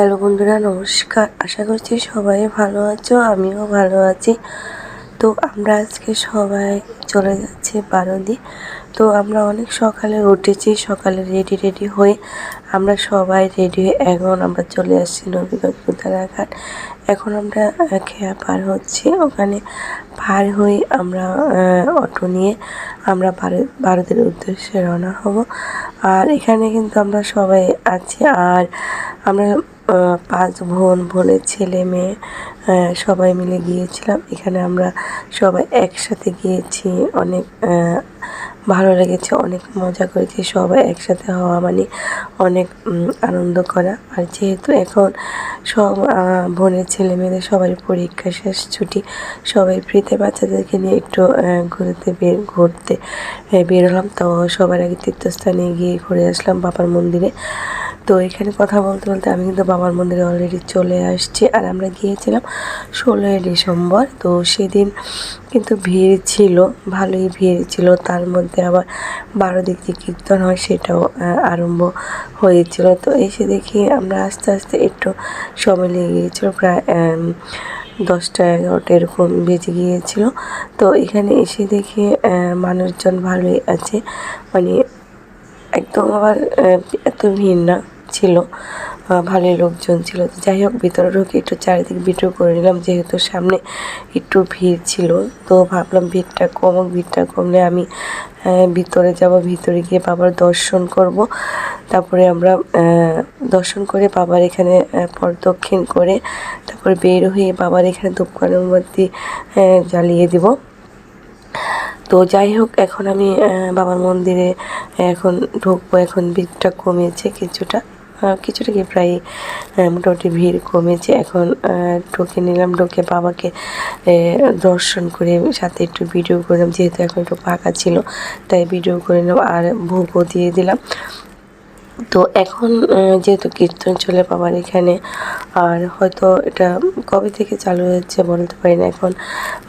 Hello বন্ধুরা, নমস্কার। আশা করছি সবাই ভালো আছো, আমিও ভালো আছি। তো আমরা আজকে সবাই চলে যাচ্ছি বারোদি। তো আমরা অনেক সকালে উঠেছি, সকালে রেডি রেডি হয়ে আমরা সবাই রেডি হয়ে এখন আমরা চলে আসছি নবীগঞ্জ ঘাট এখন আমরা খেয়া পার হচ্ছি। ওখানে পার হয়ে আমরা অটো নিয়ে আমরা ভারত ভারতের উদ্দেশ্যে রওনা হব। আর এখানে কিন্তু আমরা সবাই আছি। আর আমরা পাঁচ বোন, বোনের ছেলে, মেয়ে সবাই মিলে গিয়েছিলাম। এখানে আমরা সবাই একসাথে গিয়েছি। অনেক ভালো লেগেছে, অনেক মজা করেছি। সবাই একসাথে হওয়া মানে অনেক আনন্দ করা। আর যেহেতু এখন সব বোনের ছেলে, মেয়েদের সবাই পরীক্ষা শেষ, ছুটি, সবাই ফ্রিতে বাচ্চাদেরকে নিয়ে একটু ঘুরতে বের ঘুরতে বের হলাম। তো সবার আগে তীর্থস্থানে গিয়ে ঘুরে আসলাম বাবার মন্দিরে। তো এখানে কথা বলতে বলতে আমি কিন্তু বাবার মন্দিরে অলরেডি চলে আসছি আর আমরা গিয়েছিলাম ষোলোই ডিসেম্বর। তো সেদিন কিন্তু ভিড় ছিল, ভালোই ভিড় ছিল। তার মধ্যে আবার বারো দিক যে কীর্তন হয় সেটাও আরম্ভ হয়েছিল। তো এসে দেখি আমরা আস্তে আস্তে একটু সময় লেগে গিয়েছিল, প্রায় দশটা এগারোটা এরকম বেজে গিয়েছিল। তো এখানে এসে দেখি মানুষজন ভালোই আছে। মানে একদম আবার এত ভিড় না ছিল ভালোই লোকজন ছিল। তো যাই হোক, ভিতরে ঢুকে একটু চারিদিক ভিডিও করে নিলাম, যেহেতু সামনে একটু ভিড় ছিল, তো ভাবলাম ভিড়টা কমুক, ভিড়টা কমলে আমি ভিতরে যাব, ভিতরে গিয়ে বাবার দর্শন করব। তারপরে আমরা দর্শন করে বাবার এখানে প্রদক্ষিণ করে তারপরে বের হয়ে বাবার এখানে ধূপকানের মধ্যে জ্বালিয়ে দিব। তো যাই হোক, এখন আমি বাবার মন্দিরে এখন ঢুকবো। এখন ভিড়টা কমেছে কিছুটা। কিছুটা কি প্রায় মোটামুটি ভিড় কমেছে। এখন ঢুকে নিলাম। ঢুকে বাবাকে দর্শন করে সাথে একটু ভিডিও করলাম যেহেতু এখন একটু ফাঁকা ছিল, তাই ভিডিও করে নিলাম আর ভোগও দিয়ে দিলাম। তো এখন যেহেতু কীর্তন চলে বাবার এখানে আর হয়তো এটা কবে থেকে চালু হয়েছে বলতে পারি না। এখন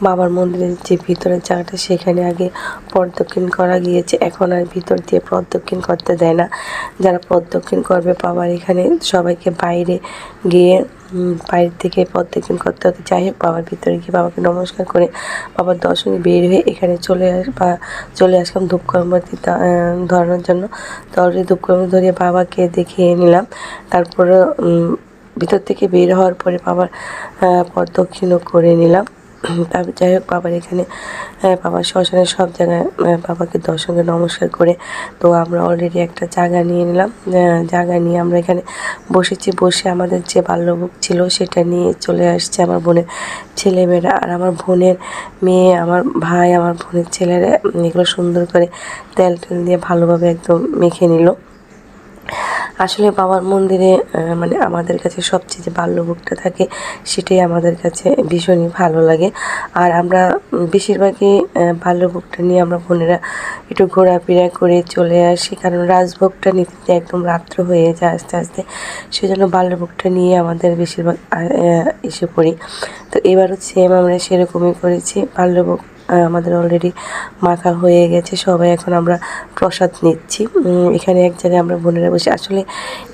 বাবার মন্দিরের যে ভিতরের জায়গাটা সেখানে আগে প্রদক্ষিণ করা গিয়েছে। এখন আর ভিতর দিয়ে প্রদক্ষিণ করতে দেয় না। যারা প্রদক্ষিণ করবে বাবার এখানে সবাইকে বাইরে গিয়ে উম, বাইরে থেকে প্রদক্ষিণ করতে হতে যাই হোক বাবার ভিতরে গিয়ে বাবাকে নমস্কার করে বাবার দর্শনে বের হয়ে এখানে চলে আস বা চলে আসলাম ধূপকর্মতি ধরানোর জন্য। তো অলরেডি ধূপকর্ম ধরিয়ে বাবাকে দেখিয়ে নিলাম। তারপরে ভিতর থেকে বের হওয়ার পরে বাবার প্রদক্ষিণও করে নিলাম। তারপর যাই হোক, বাবার এখানে বাবার শ্মশানে সব জায়গায় বাবাকে দর্শনকে নমস্কার করে, তো আমরা অলরেডি একটা জায়গা নিয়ে নিলাম। জায়গা নিয়ে আমরা এখানে বসেছি, বসে আমাদের যে বাল্যভোগ ছিল সেটা নিয়ে চলে আসছে আমার বোনের ছেলেমেয়েরা আর আমার বোনের মেয়ে, আমার ভাই, আমার বোনের ছেলেরা এগুলো সুন্দর করে তেল টেল দিয়ে ভালোভাবে একদম মেখে নিল। আসলে বাবার মন্দিরে মানে আমাদের কাছে সবচেয়ে যে বাল্যভোগটা থাকে, সেটাই আমাদের কাছে ভীষণই ভালো লাগে। আর আমরা বেশিরভাগই বাল্যভোগটা নিয়ে আমরা বোনেরা একটু ঘোরাফেরা করে চলে আসি। কারণ রাজভোগটা নিতে একদম রাত্র হয়ে যায় আস্তে আস্তে। সেজন্য বাল্যভোগটা নিয়ে আমাদের বেশিরভাগ এসে পড়ি। তো এবারও সেম আমরা সেরকমই করেছি। বাল্যভোগ আহ, আমাদের অলরেডি মাখা হয়ে গেছে সবাই এখন আমরা প্রসাদ নিচ্ছি। এখানে এক জায়গায় আমরা বোনেরা বসে আসলে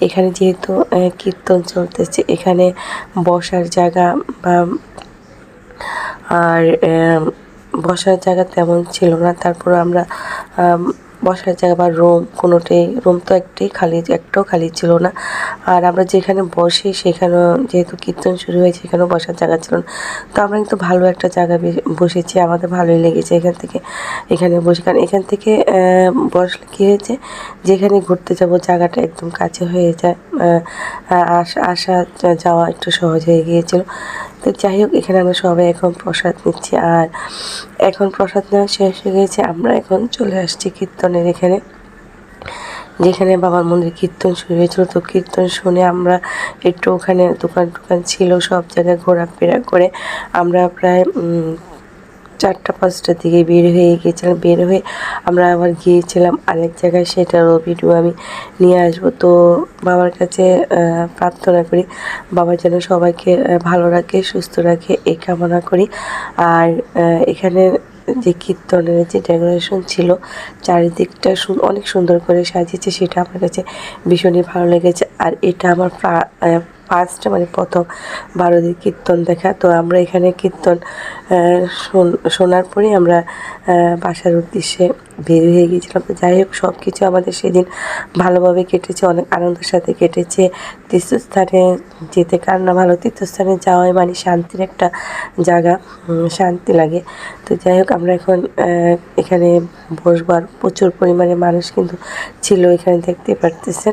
এখানে যেহেতু কীর্তন চলতেছে এখানে বসার জায়গা বা আর বসার জায়গা তেমন ছিল না। তারপর আমরা আম, বসার জায়গা বা রুম কোনোটাই রুম তো একটাই খালি, একটাও খালি ছিল না। আর আমরা যেখানে বসি সেখানেও যেহেতু কীর্তন শুরু হয়েছে, সেখানেও বসার জায়গা ছিল না। তো আমরা কিন্তু ভালো একটা জায়গা বসেছি, আমাদের ভালোই লেগেছে এখান থেকে, এখানে বসে। কারণ এখান থেকে বসলে কী হয়েছে, যেখানে ঘুরতে যাব জায়গাটা একদম কাছে হয়ে যায় আসা যাওয়া একটু সহজ হয়ে গিয়েছিল। তো যাই হোক, এখানে আমরা সবাই এখন প্রসাদ নিচ্ছি। আর এখন প্রসাদ নেওয়া শেষ হয়ে গেছে। আমরা এখন চলে আসছি কীর্তনের এখানে, যেখানে বাবার মন্দির কীর্তন শুরু হয়েছিল। তো কীর্তন শুনে আমরা একটু ওখানে দোকান টোকান ছিল, সব জায়গায় ঘোরাফেরা করে আমরা প্রায় চারটা, পাঁচটার দিকে বের হয়ে গিয়েছিলাম বের হয়ে আমরা আবার গিয়েছিলাম আরেক জায়গায় সেটারও ভিডিও আমি নিয়ে আসব। তো বাবার কাছে প্রার্থনা করি, বাবা যেন সবাইকে ভালো রাখে, সুস্থ রাখে, এই কামনা করি। আর এখানে যে কীর্তনের যে ডেকোরেশন ছিল, চারিদিকটা অনেক সুন্দর করে সাজিয়েছে, সেটা আমার কাছে ভীষণই ভালো লেগেছে। আর এটা আমার ফার্স্ট মানে প্রথম ভারতীয় কীর্তন দেখা। তো আমরা এখানে কীর্তন শোন- শোনার পরেই আমরা বাসার উদ্দেশ্যে বের হয়ে গিয়েছিলাম। তো যাই হোক সব কিছু আমাদের সেদিন ভালোভাবে কেটেছে, অনেক আনন্দের সাথে কেটেছে। তীর্থস্থানে যেতে কার না ভালো, তীর্থস্থানে যাওয়াই মানে শান্তির একটা জায়গা শান্তি লাগে। তো যাই হোক, আমরা এখন এখানে বসবার প্রচুর পরিমাণে মানুষ কিন্তু ছিল, এখানে দেখতে পারতেছেন।